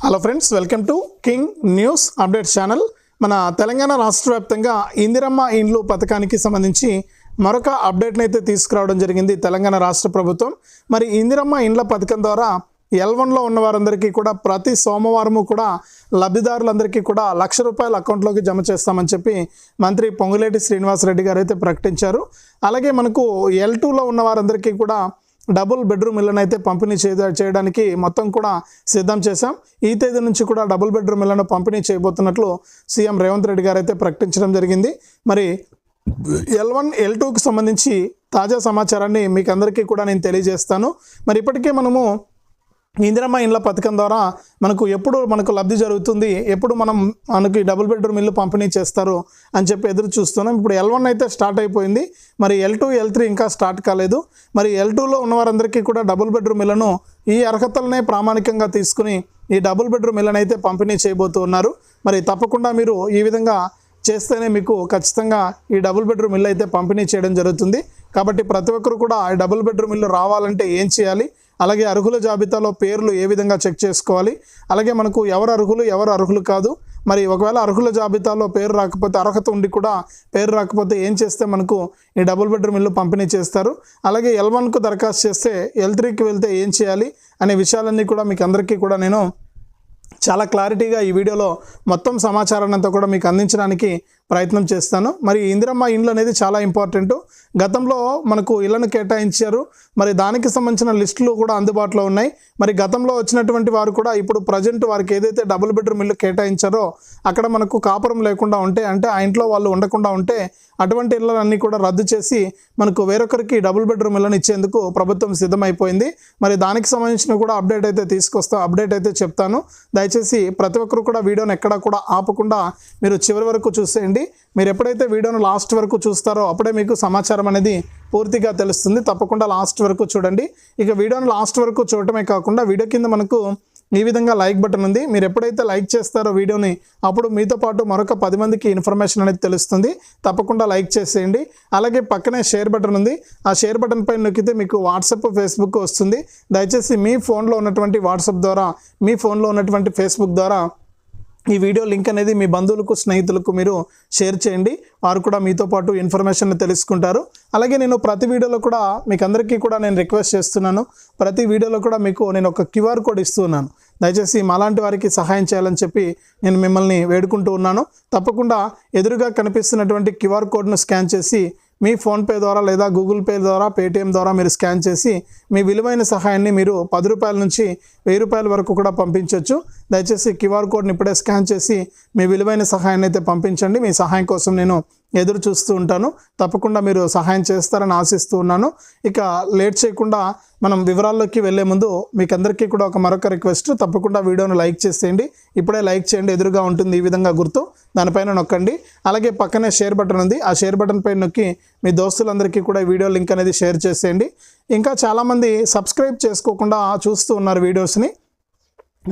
Hello friends welcome to king news update channel మన తెలంగాణ రాష్ట్ర వ్యాప్తంగా ఇందిరమ్మ ఇండ్లు పథకానికి సంబంధించి మరొక అప్డేట్ని అయితే తీసుకురావడం జరిగింది తెలంగాణ రాష్ట్ర ప్రభుత్వం. మరి ఇందిరమ్మ ఇండ్ల పథకం ద్వారా ఎల్ వన్లో ఉన్న వారందరికీ కూడా ప్రతి సోమవారము కూడా లబ్ధిదారులందరికీ కూడా లక్ష రూపాయల అకౌంట్లోకి జమ చేస్తామని చెప్పి మంత్రి పొంగులేటి శ్రీనివాసరెడ్డి గారు అయితే ప్రకటించారు. అలాగే మనకు ఎల్ టూలో ఉన్న వారందరికీ కూడా డబుల్ బెడ్రూమ్ ఇళ్ళను అయితే పంపిణీ చేయ చేయడానికి మొత్తం కూడా సిద్ధం చేశాం. ఈ తేదీ నుంచి కూడా డబుల్ బెడ్రూమ్ ఇళ్ళను పంపిణీ చేయబోతున్నట్లు సీఎం రేవంత్ రెడ్డి గారు అయితే ప్రకటించడం జరిగింది. మరి ఎల్ వన్ ఎల్ టూకి సంబంధించి తాజా సమాచారాన్ని మీకు అందరికీ కూడా నేను తెలియజేస్తాను. మరి ఇప్పటికే మనము ఇందిరమ్మ ఇండ్ల పథకం ద్వారా మనకు ఎప్పుడు మనకు లబ్ధి జరుగుతుంది ఎప్పుడు మనం మనకి డబుల్ బెడ్రూమ్ ఇల్లు పంపిణీ చేస్తారు అని చెప్పి ఎదురు చూస్తున్నాం. ఇప్పుడు ఎల్ వన్ అయితే స్టార్ట్ అయిపోయింది. మరి ఎల్ టూ ఎల్ త్రీ ఇంకా స్టార్ట్ కాలేదు. మరి ఎల్ టూలో ఉన్న వారందరికీ కూడా డబుల్ బెడ్రూమ్ ఇళ్ళను ఈ అర్హతలనే ప్రామాణికంగా తీసుకుని ఈ డబుల్ బెడ్రూమ్ ఇళ్ళను అయితే పంపిణీ చేయబోతూ ఉన్నారు. మరి తప్పకుండా మీరు ఈ విధంగా చేస్తేనే మీకు ఖచ్చితంగా ఈ డబుల్ బెడ్రూమ్ ఇల్లు అయితే పంపిణీ చేయడం జరుగుతుంది. కాబట్టి ప్రతి ఒక్కరు కూడా ఈ డబుల్ బెడ్రూమ్ ఇల్లు రావాలంటే ఏం చేయాలి? అలాగే అర్హుల జాబితాలో పేర్లు ఏ విధంగా చెక్ చేసుకోవాలి? అలాగే మనకు ఎవరు అర్హులు ఎవరు అర్హులు కాదు. మరి ఒకవేళ అర్హుల జాబితాలో పేరు రాకపోతే అర్హత ఉండి కూడా పేరు రాకపోతే ఏం చేస్తే మనకు ఈ డబుల్ బెడ్రూమ్ ఇల్లు పంపిణీ చేస్తారు? అలాగే ఎల్ వన్కు దరఖాస్తు చేస్తే ఎల్ త్రీకి వెళ్తే ఏం చేయాలి? అనే విషయాలన్నీ కూడా మీకు అందరికీ కూడా నేను చాలా క్లారిటీగా ఈ వీడియోలో మొత్తం సమాచారాన్ని అంతా కూడా మీకు అందించడానికి ప్రయత్నం చేస్తాను. మరి ఇందిరమ్మ ఇండ్లు అనేది చాలా ఇంపార్టెంట్. గతంలో మనకు ఇళ్ళను కేటాయించారు. మరి దానికి సంబంధించిన లిస్టులు కూడా అందుబాటులో ఉన్నాయి. మరి గతంలో వచ్చినటువంటి వారు కూడా ఇప్పుడు ప్రజెంట్ వారికి ఏదైతే డబుల్ బెడ్రూమ్ ఇల్లు కేటాయించారో అక్కడ మనకు కాపురం లేకుండా ఉంటే అంటే ఆ ఇంట్లో వాళ్ళు ఉండకుండా ఉంటే అటువంటి ఇళ్ళన్నీ కూడా రద్దు చేసి మనకు వేరొకరికి డబుల్ బెడ్రూమ్ ఇళ్ళని ఇచ్చేందుకు ప్రభుత్వం సిద్ధమైపోయింది. మరి దానికి సంబంధించిన కూడా అప్డేట్ అయితే తీసుకొస్తా అప్డేట్ అయితే చెప్తాను. దయచేసి ప్రతి ఒక్కరు కూడా వీడియోని ఎక్కడా కూడా ఆపకుండా మీరు చివరి వరకు చూసేయండి. మీరు ఎప్పుడైతే వీడియోను లాస్ట్ వరకు చూస్తారో అప్పుడే మీకు సమాచారం అనేది పూర్తిగా తెలుస్తుంది. తప్పకుండా లాస్ట్ వరకు చూడండి. ఇక వీడియోను లాస్ట్ వరకు చూడటమే కాకుండా వీడియో కింద మనకు ఈ విధంగా లైక్ బటన్ ఉంది. మీరు ఎప్పుడైతే లైక్ చేస్తారో వీడియోని అప్పుడు మీతో పాటు మరొక పది మందికి ఇన్ఫర్మేషన్ అనేది తెలుస్తుంది. తప్పకుండా లైక్ చేసేయండి. అలాగే పక్కనే షేర్ బటన్ ఉంది. ఆ షేర్ బటన్ పైన నొక్కితే మీకు వాట్సాప్ ఫేస్బుక్ వస్తుంది. దయచేసి మీ ఫోన్లో ఉన్నటువంటి వాట్సాప్ ద్వారా మీ ఫోన్లో ఉన్నటువంటి ఫేస్బుక్ ద్వారా ఈ వీడియో లింక్ అనేది మీ బంధువులకు స్నేహితులకు మీరు షేర్ చేయండి. వారు కూడా మీతో పాటు ఇన్ఫర్మేషన్ తెలుసుకుంటారు. అలాగే నేను ప్రతి వీడియోలో కూడా మీకు అందరికీ కూడా నేను రిక్వెస్ట్ చేస్తున్నాను. ప్రతి వీడియోలో కూడా మీకు నేను ఒక క్యూఆర్ కోడ్ ఇస్తున్నాను దయచేసి మాలాంటి వారికి సహాయం చేయాలని చెప్పి నేను మిమ్మల్ని వేడుకుంటూ ఉన్నాను. తప్పకుండా ఎదురుగా కనిపిస్తున్నటువంటి క్యూఆర్ కోడ్ను స్కాన్ చేసి మీ ఫోన్పే ద్వారా లేదా గూగుల్ పే ద్వారా పేటిఎం ద్వారా మీరు స్కాన్ చేసి మీ విలువైన సహాయాన్ని మీరు పది రూపాయల నుంచి వెయ్యి రూపాయల వరకు కూడా పంపించవచ్చు దయచేసి క్యూఆర్ కోడ్ని ఇప్పుడే స్కాన్ చేసి మీ విలువైన సహాయాన్ని అయితే పంపించండి. మీ సహాయం కోసం నేను ఎదురు చూస్తూ ఉంటాను. తప్పకుండా మీరు సహాయం చేస్తారని ఆశిస్తూ ఉన్నాను. ఇక లేట్ చేయకుండా మనం వివరాల్లోకి వెళ్ళే ముందు మీకు అందరికీ కూడా ఒక మరొక రిక్వెస్ట్. తప్పకుండా వీడియోను లైక్ చేసేయండి. ఇప్పుడే లైక్ చేయండి. ఎదురుగా ఉంటుంది ఈ విధంగా గుర్తు. దానిపైన నొక్కండి. అలాగే పక్కనే షేర్ బటన్ ఉంది. ఆ షేర్ బటన్ పైన నొక్కి మీ దోస్తులందరికీ కూడా వీడియో లింక్ అనేది షేర్ చేసేయండి. ఇంకా చాలామంది సబ్స్క్రైబ్ చేసుకోకుండా చూస్తూ ఉన్నారు వీడియోస్ని.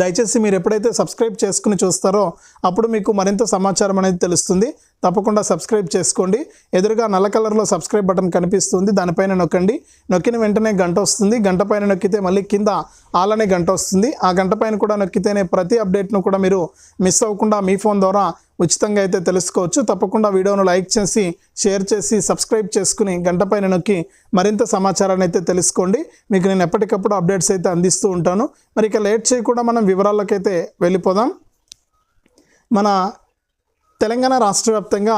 దయచేసి మీరు ఎప్పుడైతే సబ్స్క్రైబ్ చేసుకుని చూస్తారో అప్పుడు మీకు మరింత సమాచారం అనేది తెలుస్తుంది. తప్పకుండా సబ్స్క్రైబ్ చేసుకోండి. ఎదురుగా నల్ల కలర్లో సబ్స్క్రైబ్ బటన్ కనిపిస్తుంది. దానిపైన నొక్కండి. నొక్కిన వెంటనే గంట వస్తుంది. గంట పైన నొక్కితే మళ్ళీ కింద ఆల్ గంట వస్తుంది. ఆ గంట పైన కూడా నొక్కితేనే ప్రతి అప్డేట్ను కూడా మీరు మిస్ అవ్వకుండా మీ ఫోన్ ద్వారా ఉచితంగా అయితే తెలుసుకోవచ్చు. తప్పకుండా వీడియోను లైక్ చేసి షేర్ చేసి సబ్స్క్రైబ్ చేసుకుని గంట పైన నొక్కి మరింత సమాచారాన్ని అయితే తెలుసుకోండి. మీకు నేను ఎప్పటికప్పుడు అప్డేట్స్ అయితే అందిస్తూ ఉంటాను. మరి ఇక లేట్ చేయకుండా మనం వివరాలకైతే వెళ్ళిపోదాం. మన తెలంగాణ రాష్ట్ర వ్యాప్తంగా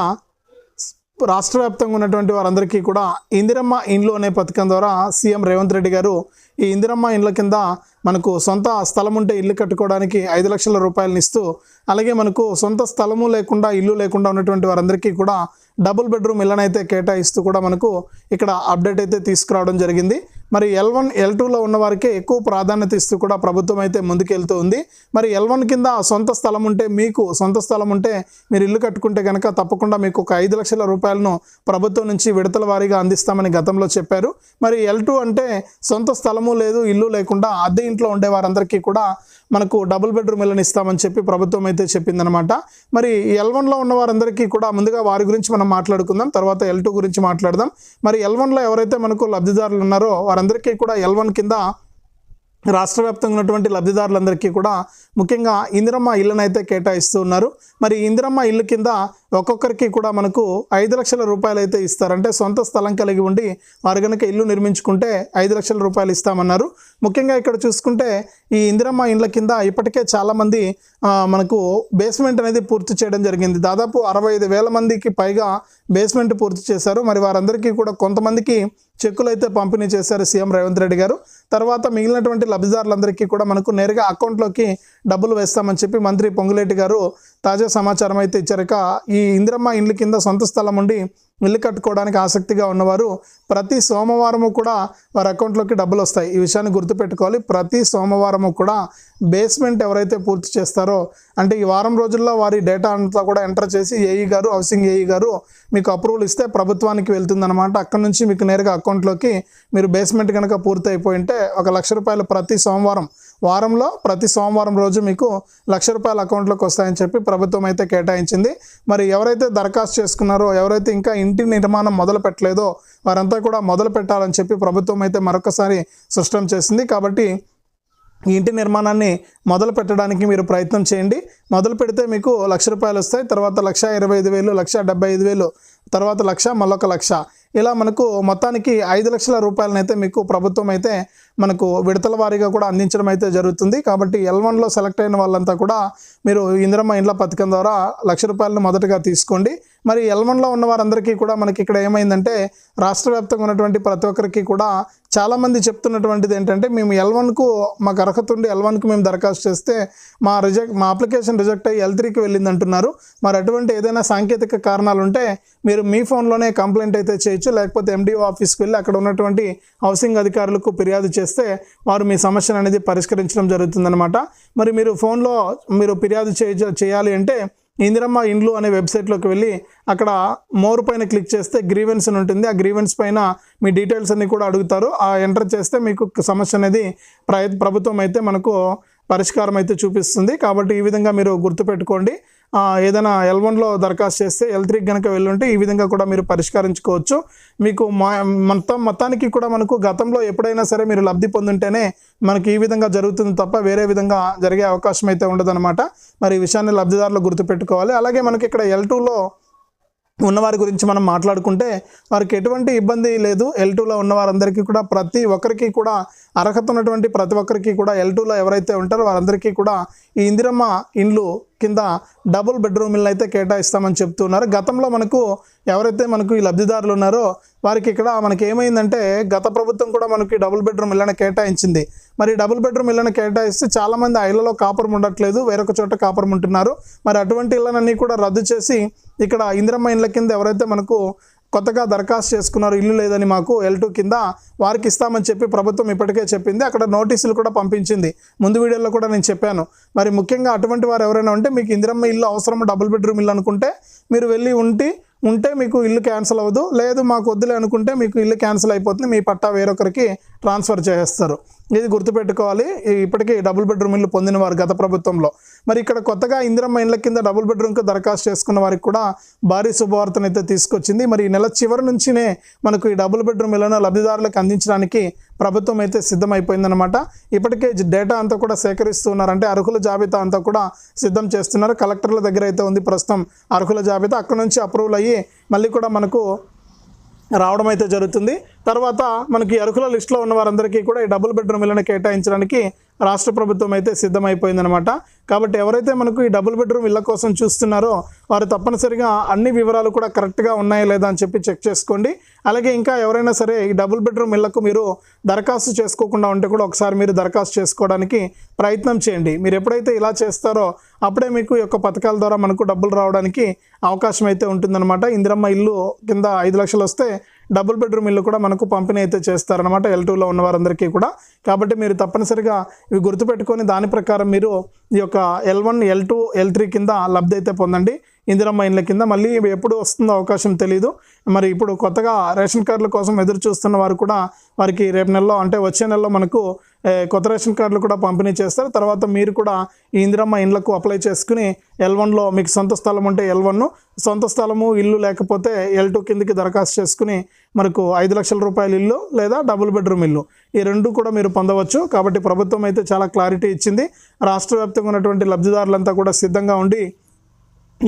రాష్ట్ర వ్యాప్తంగా ఉన్నటువంటి వారందరికీ కూడా ఇందిరమ్మ ఇండ్లు అనే పథకం ద్వారా సీఎం రేవంత్ రెడ్డి గారు ఈ ఇందిరమ్మ ఇండ్ల కింద మనకు సొంత స్థలం ఉంటే ఇల్లు కట్టుకోవడానికి ఐదు లక్షల రూపాయలను ఇస్తూ అలాగే మనకు సొంత స్థలము లేకుండా ఇల్లు లేకుండా ఉన్నటువంటి వారందరికీ కూడా డబుల్ బెడ్రూమ్ ఇళ్ళనైతే కేటాయిస్తూ కూడా మనకు ఇక్కడ అప్డేట్ అయితే తీసుకురావడం జరిగింది. మరి ఎల్ వన్ ఎల్ టూలో ఉన్న వారికే ఎక్కువ ప్రాధాన్యత ఇస్తూ కూడా ప్రభుత్వం అయితే ముందుకెళ్తూ ఉంది. మరి ఎల్ వన్ కింద సొంత స్థలం ఉంటే మీకు సొంత స్థలం ఉంటే మీరు ఇల్లు కట్టుకుంటే కనుక తప్పకుండా మీకు ఒక ఐదు లక్షల రూపాయలను ప్రభుత్వం నుంచి విడతల వారీగా అందిస్తామని గతంలో చెప్పారు. మరి ఎల్ టూ అంటే సొంత స్థలము లేదు ఇల్లు లేకుండా అద్దె ఇంట్లో ఉండే వారందరికీ కూడా మనకు డబుల్ బెడ్రూమ్ ఇళ్ళని ఇస్తామని చెప్పి ప్రభుత్వం అయితే చెప్పిందనమాట మరి ఎల్ వన్లో ఉన్న వారందరికీ కూడా ముందుగా వారి గురించి మనం మాట్లాడుకుందాం తర్వాత ఎల్ టూ గురించి మాట్లాడదాం. మరి ఎల్ వన్లో ఎవరైతే మనకు లబ్ధిదారులు ఉన్నారో వారందరికీ కూడా ఎల్ వన్ కింద రాష్ట్ర వ్యాప్తంగా ఉన్నటువంటి లబ్ధిదారులందరికీ కూడా ముఖ్యంగా ఇందిరమ్మ ఇళ్ళను అయితే కేటాయిస్తూ ఉన్నారు. మరి ఇందిరమ్మ ఇల్లు కింద ఒక్కొక్కరికి కూడా మనకు ఐదు లక్షల రూపాయలు అయితే ఇస్తారంటే సొంత స్థలం కలిగి ఉండి వారు కనుక ఇల్లు నిర్మించుకుంటే ఐదు లక్షల రూపాయలు ఇస్తామన్నారు. ముఖ్యంగా ఇక్కడ చూసుకుంటే ఈ ఇందిరమ్మ ఇండ్ల కింద ఇప్పటికే చాలామంది మనకు బేస్మెంట్ అనేది పూర్తి చేయడం జరిగింది. దాదాపు అరవై ఐదు వేల మందికి పైగా బేస్మెంట్ పూర్తి చేశారు. మరి వారందరికీ కూడా కొంతమందికి చెక్కులు అయితే పంపిణీ చేశారు సీఎం రేవంత్ రెడ్డి గారు. తర్వాత మిగిలినటువంటి లబ్ధిదారులందరికీ కూడా మనకు నేరుగా అకౌంట్లోకి డబ్బులు వేస్తామని చెప్పి మంత్రి పొంగులేటి గారు తాజా సమాచారం అయితే ఇచ్చారు. ఈ ఇందిరమ్మ ఇండ్ల కింద సొంత స్థలం ఉండి మిల్లు కట్టుకోవడానికి ఆసక్తిగా ఉన్నవారు ప్రతి సోమవారము కూడా వారి అకౌంట్లోకి డబ్బులు వస్తాయి. ఈ విషయాన్ని గుర్తుపెట్టుకోవాలి. ప్రతి సోమవారము కూడా బేస్మెంట్ ఎవరైతే పూర్తి చేస్తారో అంటే ఈ వారం రోజుల్లో వారి డేటా అంతా కూడా ఎంటర్ చేసి ఏఈ గారు హౌసింగ్ ఏఈ గారు మీకు అప్రూవల్ ఇస్తే ప్రభుత్వానికి వెళ్తుందన్నమాట. అక్కడ నుంచి మీకు నేరుగా అకౌంట్లోకి మీరు బేస్మెంట్ కనుక పూర్తి అయిపోయి ఉంటే ఒక లక్ష రూపాయలు ప్రతి సోమవారం వారంలో ప్రతి సోమవారం రోజు మీకు లక్ష రూపాయల అకౌంట్లోకి వస్తాయని చెప్పి ప్రభుత్వం అయితే కేటాయించింది. మరి ఎవరైతే దరఖాస్తు చేసుకున్నారో ఎవరైతే ఇంకా ఇంటి ఇంటి నిర్మాణం మొదలు పెట్టలేదో వారంతా కూడా మొదలు పెట్టాలని చెప్పి ప్రభుత్వం అయితే మరొకసారి స్పష్టం చేసింది. కాబట్టి ఈ ఇంటి నిర్మాణాన్ని మొదలు పెట్టడానికి మీరు ప్రయత్నం చేయండి. మొదలు పెడితే మీకు లక్ష రూపాయలు వస్తాయి. తర్వాత లక్ష ఇరవై ఐదు వేలు లక్ష డెబ్బై ఐదు వేలు తర్వాత లక్ష మళ్ళొక లక్ష. ఇలా మనకు మొత్తానికి ఐదు లక్షల రూపాయలనైతే మీకు ప్రభుత్వం అయితే మనకు విడతల వారీగా కూడా అందించడం అయితే జరుగుతుంది. కాబట్టి ఎల్ వన్లో సెలెక్ట్ అయిన వాళ్ళంతా కూడా మీరు ఇందిరమ్మ ఇండ్ల పథకం ద్వారా లక్ష రూపాయలను మొదటగా తీసుకోండి. మరి ఎల్ వన్లో ఉన్న వారందరికీ కూడా మనకి ఇక్కడ ఏమైందంటే రాష్ట్ర వ్యాప్తంగా ఉన్నటువంటి ప్రతి ఒక్కరికి కూడా చాలామంది చెప్తున్నటువంటిది ఏంటంటే మేము ఎల్ వన్కు మాకు అర్హత ఉండి ఎల్ వన్కు మేము దరఖాస్తు చేస్తే మా రిజెక్ట్ మా అప్లికేషన్ రిజెక్ట్ అయ్యి ఎల్ త్రీకి వెళ్ళింది అంటున్నారు మరి అటువంటి ఏదైనా సాంకేతిక కారణాలు ఉంటే మీరు మీ ఫోన్లోనే కంప్లైంట్ అయితే చేయొచ్చు. లేకపోతే ఎండిఓ ఆఫీస్కి వెళ్ళి అక్కడ ఉన్నటువంటి హౌసింగ్ అధికారులకు ఫిర్యాదు చేస్తే వారు మీ సమస్యను అనేది పరిష్కరించడం జరుగుతుందన్నమాట. మరి మీరు ఫోన్లో మీరు ఫిర్యాదు చేయాలి అంటే ఇందిరమ్మ ఇండ్లు అనే వెబ్సైట్లోకి వెళ్ళి అక్కడ మోర్ పైన క్లిక్ చేస్తే గ్రీవెన్స్ అని ఉంటుంది. ఆ గ్రీవెన్స్ పైన మీ డీటెయిల్స్ అన్ని కూడా అడుగుతారు. ఆ ఎంటర్ చేస్తే మీకు సమస్య అనేది ప్రభుత్వం అయితే మనకు పరిష్కారం అయితే చూపిస్తుంది. కాబట్టి ఈ విధంగా మీరు గుర్తుపెట్టుకోండి. ఏదైనా ఎల్ వన్లో దరఖాస్తు చేస్తే ఎల్ త్రీకి కనుక వెళ్ళుంటే ఈ విధంగా కూడా మీరు పరిష్కరించుకోవచ్చు. మీకు మా మొత్తం మొత్తానికి కూడా మనకు గతంలో ఎప్పుడైనా సరే మీరు లబ్ధి పొందుంటేనే మనకి ఈ విధంగా జరుగుతుంది తప్ప వేరే విధంగా జరిగే అవకాశం అయితే ఉండదన్నమాట. మరి ఈ విషయాన్ని లబ్ధిదారులు గుర్తుపెట్టుకోవాలి. అలాగే మనకి ఇక్కడ ఎల్ టూలో ఉన్నవారి గురించి మనం మాట్లాడుకుంటే వారికి ఎటువంటి ఇబ్బంది లేదు. ఎల్ టూలో ఉన్న వారందరికీ కూడా ప్రతి ఒక్కరికి కూడా అర్హత ఉన్నటువంటి ప్రతి ఒక్కరికి కూడా ఎల్ టూలో ఎవరైతే ఉంటారో వారందరికీ కూడా ఈ ఇందిరమ్మ ఇండ్లు కింద డబుల్ బెడ్రూమ్ ఇల్లు అయితే కేటాయిస్తామని చెప్తున్నారు. గతంలో మనకు ఎవరైతే మనకు ఈ లబ్ధిదారులు ఉన్నారో వారికి ఇక్కడ మనకి ఏమైందంటే గత ప్రభుత్వం కూడా మనకి డబుల్ బెడ్రూమ్ ఇళ్ళని కేటాయించింది. మరి డబుల్ బెడ్రూమ్ ఇళ్ళని కేటాయిస్తే చాలామంది ఆ ఇళ్ళలో కాపురం ఉండట్లేదు వేరొక చోట కాపురం ఉంటున్నారు. మరి అటువంటి ఇళ్ళనన్నీ కూడా రద్దు చేసి ఇక్కడ ఇందిరమ్మ ఇండ్ల కింద ఎవరైతే మనకు కొత్తగా దరఖాస్తు చేసుకున్నారు ఇల్లు లేదని మాకు ఎల్ టూ కింద వారికి ఇస్తామని చెప్పి ప్రభుత్వం ఇప్పటికే చెప్పింది. అక్కడ నోటీసులు కూడా పంపించింది. ముందు వీడియోలో కూడా నేను చెప్పాను. మరి ముఖ్యంగా అటువంటి వారు ఎవరైనా ఉంటే మీకు ఇందిరమ్మ ఇల్లు అవసరం డబుల్ బెడ్రూమ్ ఇల్లు అనుకుంటే మీరు వెళ్ళి ఉంటే ఉంటే మీకు ఇల్లు క్యాన్సిల్ అవ్వదు. లేదు మాకు వద్దులే అనుకుంటే మీకు ఇల్లు క్యాన్సిల్ అయిపోతుంది. మీ పట్టా వేరొకరికి ట్రాన్స్ఫర్ చేస్తారు ఇది గుర్తుపెట్టుకోవాలి. ఇప్పటికీ డబుల్ బెడ్రూమ్ ఇల్లు పొందిన వారు గత ప్రభుత్వంలో. మరి ఇక్కడ కొత్తగా ఇందిరమ్మ ఇండ్ల కింద డబుల్ బెడ్రూమ్కి దరఖాస్తు చేసుకున్న వారికి కూడా భారీ శుభవార్తను అయితే తీసుకొచ్చింది. మరి ఈ నెల చివరి నుంచినే మనకు ఈ డబుల్ బెడ్రూమ్ ఇళ్ళను లబ్ధిదారులకు అందించడానికి ప్రభుత్వం అయితే సిద్ధమైపోయిందనమాట ఇప్పటికే డేటా అంతా కూడా సేకరిస్తున్నారు అంటే అర్హుల జాబితా అంతా కూడా సిద్ధం చేస్తున్నారు. కలెక్టర్ల దగ్గర అయితే ఉంది ప్రస్తుతం అర్హుల జాబితా. అక్కడ నుంచి అప్రూవల్ అయ్యి మళ్ళీ కూడా మనకు రావడం అయితే జరుగుతుంది. తర్వాత మనకి అరకుల లిస్టులో ఉన్న వారందరికీ కూడా ఈ డబుల్ బెడ్రూమ్ ఇళ్ళని కేటాయించడానికి రాష్ట్ర ప్రభుత్వం అయితే సిద్ధమైపోయిందనమాట కాబట్టి ఎవరైతే మనకు ఈ డబుల్ బెడ్రూమ్ ఇళ్ళ కోసం చూస్తున్నారో వారు తప్పనిసరిగా అన్ని వివరాలు కూడా కరెక్ట్గా ఉన్నాయా లేదా అని చెప్పి చెక్ చేసుకోండి. అలాగే ఇంకా ఎవరైనా సరే ఈ డబుల్ బెడ్రూమ్ ఇళ్ళకు మీరు దరఖాస్తు చేసుకోకుండా ఉంటే కూడా ఒకసారి మీరు దరఖాస్తు చేసుకోవడానికి ప్రయత్నం చేయండి. మీరు ఎప్పుడైతే ఇలా చేస్తారో అప్పుడే మీకు ఈ యొక్క పథకాల ద్వారా మనకు డబ్బులు రావడానికి అవకాశం అయితే ఉంటుందన్నమాట. ఇందిరమ్మ ఇల్లు కింద ఐదు లక్షలు వస్తే డబుల్ బెడ్రూమ్ ఇల్లు కూడా మనకు పంపిణీ అయితే చేస్తారనమాట ఎల్ టూలో ఉన్న వారందరికీ కూడా. కాబట్టి మీరు తప్పనిసరిగా ఇవి గుర్తుపెట్టుకొని దాని ప్రకారం మీరు ఈ యొక్క L one L two L three కింద లబ్ధి అయితే పొందండి. ఇందిరమ్మ ఇండ్ల కింద మళ్ళీ ఎప్పుడు వస్తుందో అవకాశం తెలియదు మరి ఇప్పుడు కొత్తగా రేషన్ కార్డుల కోసం ఎదురు చూస్తున్న వారు కూడా వారికి రేపు నెలలో అంటే వచ్చే నెలలో మనకు కొత్త రేషన్ కార్డులు కూడా పంపిణీ చేస్తారు. తర్వాత మీరు కూడా ఈ ఇందిరమ్మ ఇండ్లకు అప్లై చేసుకుని ఎల్ వన్లో మీకు సొంత స్థలం ఉంటే ఎల్ వన్ సొంత స్థలము ఇల్లు లేకపోతే ఎల్ టూ కిందకి దరఖాస్తు చేసుకుని మనకు ఐదు లక్షల రూపాయల ఇల్లు లేదా డబుల్ బెడ్రూమ్ ఇల్లు. ఈ రెండు కూడా మీరు పొందవచ్చు. కాబట్టి ప్రభుత్వం అయితే చాలా క్లారిటీ ఇచ్చింది. రాష్ట్ర ఉన్నటువంటి లబ్ధిదారులంతా కూడా సిద్ధంగా ఉండి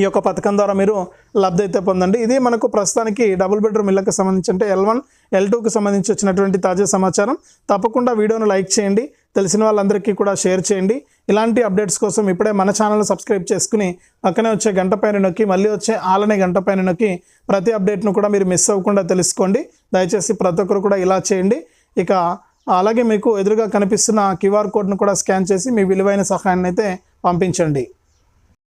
ఈ యొక్క పథకం ద్వారా మీరు లబ్ధి అయితే పొందండి. ఇది మనకు ప్రస్తుతానికి డబుల్ బెడ్రూమ్ ఇళ్ళకు సంబంధించి అంటే ఎల్ వన్ ఎల్ టూకి సంబంధించి వచ్చినటువంటి తాజా సమాచారం. తప్పకుండా వీడియోను లైక్ చేయండి. తెలిసిన వాళ్ళందరికీ కూడా షేర్ చేయండి. ఇలాంటి అప్డేట్స్ కోసం ఇప్పుడే మన ఛానల్ సబ్స్క్రైబ్ చేసుకుని పక్కనే వచ్చే గంట పైన నొక్కి మళ్ళీ వచ్చే ఆలనే గంట పైన నొక్కి ప్రతి అప్డేట్ను కూడా మీరు మిస్ అవ్వకుండా తెలుసుకోండి. దయచేసి ప్రతి ఒక్కరు కూడా ఇలా చేయండి. ఇక అలాగే మీకు ఎదురుగా కనిపిస్తున్న క్యూఆర్ కోడ్ను కూడా స్కాన్ చేసి మీ విలువైన సహాయాన్ని అయితే పంపించండి.